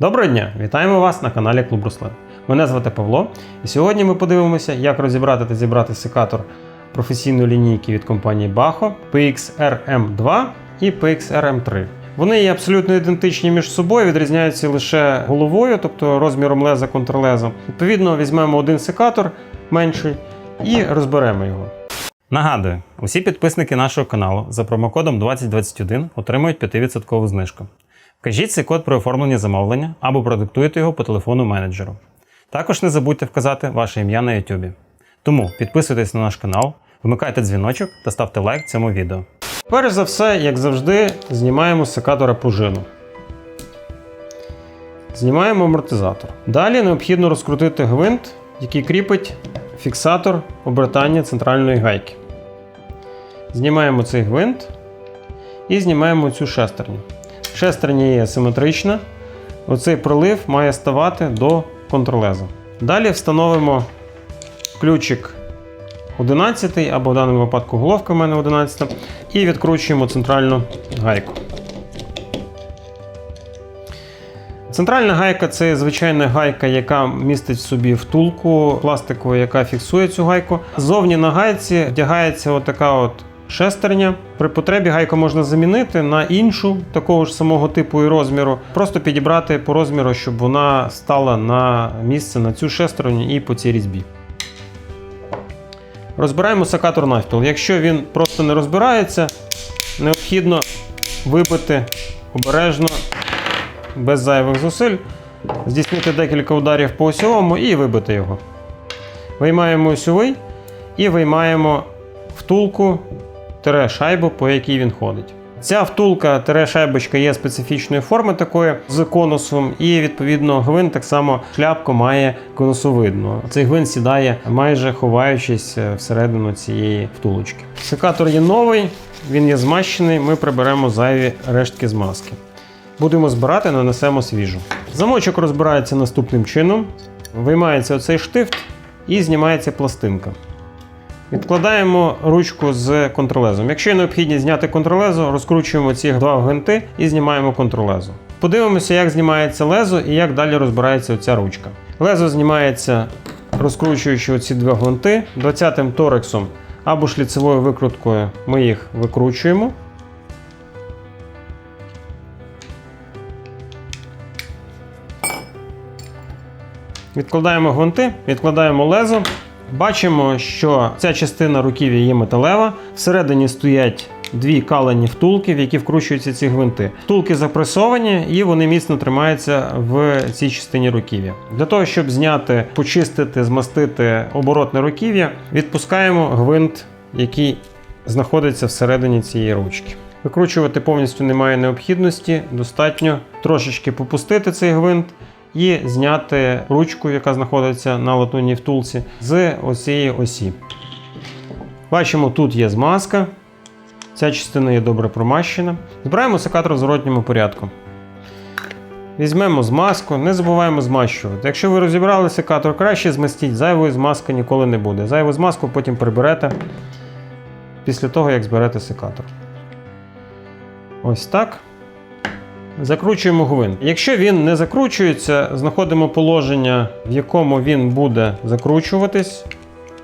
Доброго дня! Вітаємо вас на каналі Клуб Руслан. Мене звати Павло, і сьогодні ми подивимося, як розібрати та зібрати секатор професійної лінійки від компанії Baho PXRM2 і PXRM3. Вони є абсолютно ідентичні між собою, відрізняються лише головою, тобто розміром леза контрлеза. Відповідно, візьмемо один секатор менший і розберемо його. Нагадую, усі підписники нашого каналу за промокодом 2021 отримують 5% знижку. Вкажіть цей код при оформленні замовлення або продиктуйте його по телефону менеджеру. Також не забудьте вказати ваше ім'я на YouTube. Тому підписуйтесь на наш канал, вмикайте дзвіночок та ставте лайк цьому відео. Перш за все, як завжди, знімаємо з секатора пружину. Знімаємо амортизатор. Далі необхідно розкрутити гвинт, який кріпить фіксатор обертання центральної гайки. Знімаємо цей гвинт і знімаємо цю шестерню. Шестерня є симетрична. Оцей пролив має ставати до контролеза. Далі встановимо ключик 11 або в даному випадку головка в мене 11 і відкручуємо центральну гайку. Центральна гайка це звичайна гайка, яка містить в собі втулку пластикову, яка фіксує цю гайку. Зовні на гайці вдягається отака от шестерня. При потребі гайку можна замінити на іншу такого ж самого типу і розміру. Просто підібрати по розміру, щоб вона стала на місце на цю шестерню і по цій різьбі. Розбираємо секатор навпіл. Якщо він просто не розбирається, необхідно вибити обережно, без зайвих зусиль, здійснити декілька ударів по осьовому і вибити його. Виймаємо осьовий і виймаємо втулку тире шайбу, по якій він ходить. Ця втулка тире шайбочка є специфічної форми такої з конусом, і відповідно гвинт так само шляпку має конусовидну. Цей гвинт сідає майже ховаючись всередину цієї втулочки. Секатор є новий, він є змащений. Ми приберемо зайві рештки змазки. Будемо збирати, нанесемо свіжу. Замочок розбирається наступним чином: виймається оцей штифт і знімається пластинка. Відкладаємо ручку з контролезом. Якщо є необхідність зняти контролезо, розкручуємо ці два гвинти і знімаємо контролезо. Подивимося, як знімається лезо і як далі розбирається оця ручка. Лезо знімається, розкручуючи оці два гвинти 20-м торексом або шліцевою викруткою ми їх викручуємо. Відкладаємо гвинти, відкладаємо лезо. Бачимо, що ця частина руків'я є металева. Всередині стоять дві калені втулки, в які вкручуються ці гвинти. Втулки запресовані і вони міцно тримаються в цій частині руків'я. Для того, щоб зняти, почистити, змастити оборотне руків'я, відпускаємо гвинт, який знаходиться всередині цієї ручки. Викручувати повністю немає необхідності, достатньо трошечки попустити цей гвинт і зняти ручку, яка знаходиться на латунній втулці, з оцієї осі. Бачимо, тут є змазка. Ця частина є добре промащена. Збираємо секатор в зворотньому порядку. Візьмемо змазку, не забуваємо змащувати. Якщо ви розібрали секатор, краще змастіть, зайвої змазки ніколи не буде. Зайву змазку потім приберете після того, як зберете секатор. Ось так. Закручуємо гвинт. Якщо він не закручується, знаходимо положення, в якому він буде закручуватись.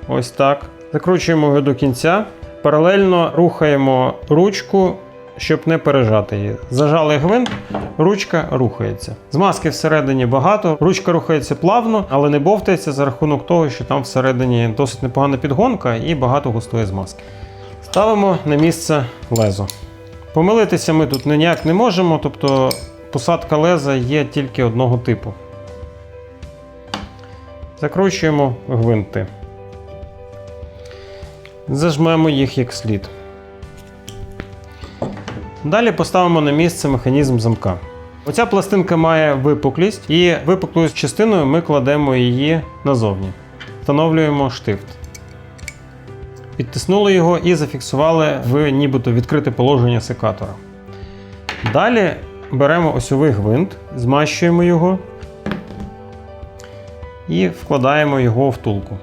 Ось так. Закручуємо його до кінця. Паралельно рухаємо ручку, щоб не пережати її. Зажали гвинт, ручка рухається. Змазки всередині багато, ручка рухається плавно, але не бовтається за рахунок того, що там всередині досить непогана підгонка і багато густої змазки. Ставимо на місце лезо. Помилитися ми тут ніяк не можемо, тобто посадка леза є тільки одного типу. Закручуємо гвинти. Зажмемо їх як слід. Далі поставимо на місце механізм замка. Оця пластинка має випуклість, і випуклою частиною ми кладемо її назовні. Встановлюємо штифт. Підтиснули його і зафіксували в нібито відкрите положення секатора. Далі беремо осьовий гвинт, змащуємо його і вкладаємо його втулку.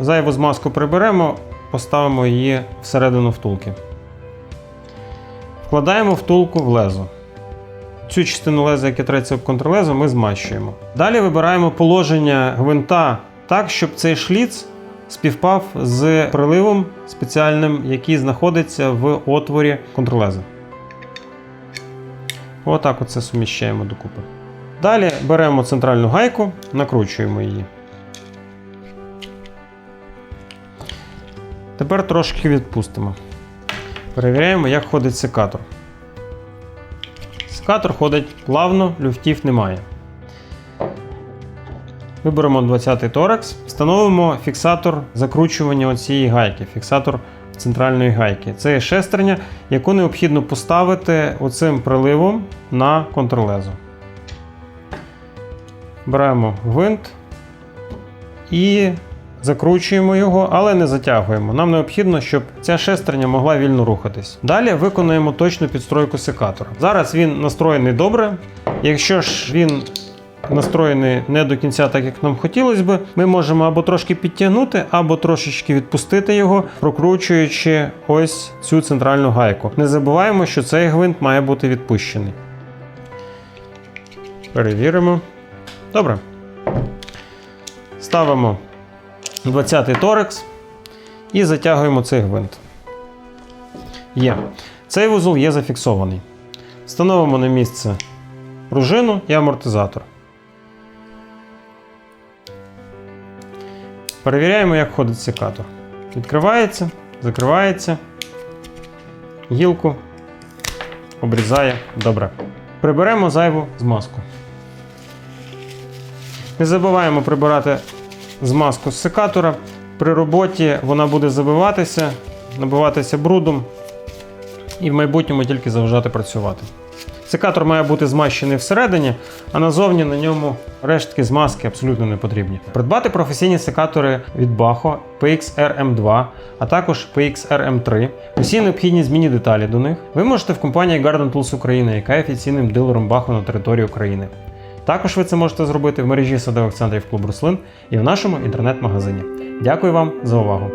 Зайву змазку приберемо, поставимо її всередину втулки. Вкладаємо втулку в лезо. Цю частину леза, яке треться об контрлезо, ми змащуємо. Далі вибираємо положення гвинта так, щоб цей шліц співпав з приливом спеціальним, який знаходиться в отворі контрлеза. Отак оце суміщаємо докупи. Далі беремо центральну гайку, накручуємо її. Тепер трошки відпустимо. Перевіряємо, як ходить секатор. Секатор ходить плавно, люфтів немає. Виберемо 20-й торекс, встановимо фіксатор закручування цієї гайки, фіксатор центральної гайки. Це є шестерня, яку необхідно поставити оцим приливом на контрлезо. Беремо гвинт і закручуємо його, але не затягуємо. Нам необхідно, щоб ця шестерня могла вільно рухатись. Далі виконуємо точну підстройку секатора. Зараз він настроєний добре. Якщо ж він настроєний не до кінця, так як нам хотілося би, ми можемо або трошки підтягнути, або трошечки відпустити його, прокручуючи ось цю центральну гайку. Не забуваємо, що цей гвинт має бути відпущений. Перевіримо. Добре. Ставимо 20-й торекс і затягуємо цей гвинт. Є. Цей вузол є зафіксований. Встановимо на місце пружину і амортизатор. Перевіряємо, як ходить секатор. Відкривається, закривається. Гілку обрізає добре. Приберемо зайву змазку. Не забуваємо прибирати змазку з секатора. При роботі вона буде забиватися, набиватися брудом і в майбутньому тільки заважати працювати. Секатор має бути змащений всередині, а назовні на ньому рештки змазки абсолютно не потрібні. Придбати професійні секатори від Baho PXRM2, а також PXRM3. Усі необхідні змінні деталі до них ви можете в компанії Garden Tools Україна, яка є офіційним дилером Baho на території України. Також ви це можете зробити в мережі садових центрів клуб Руслин і в нашому інтернет-магазині. Дякую вам за увагу!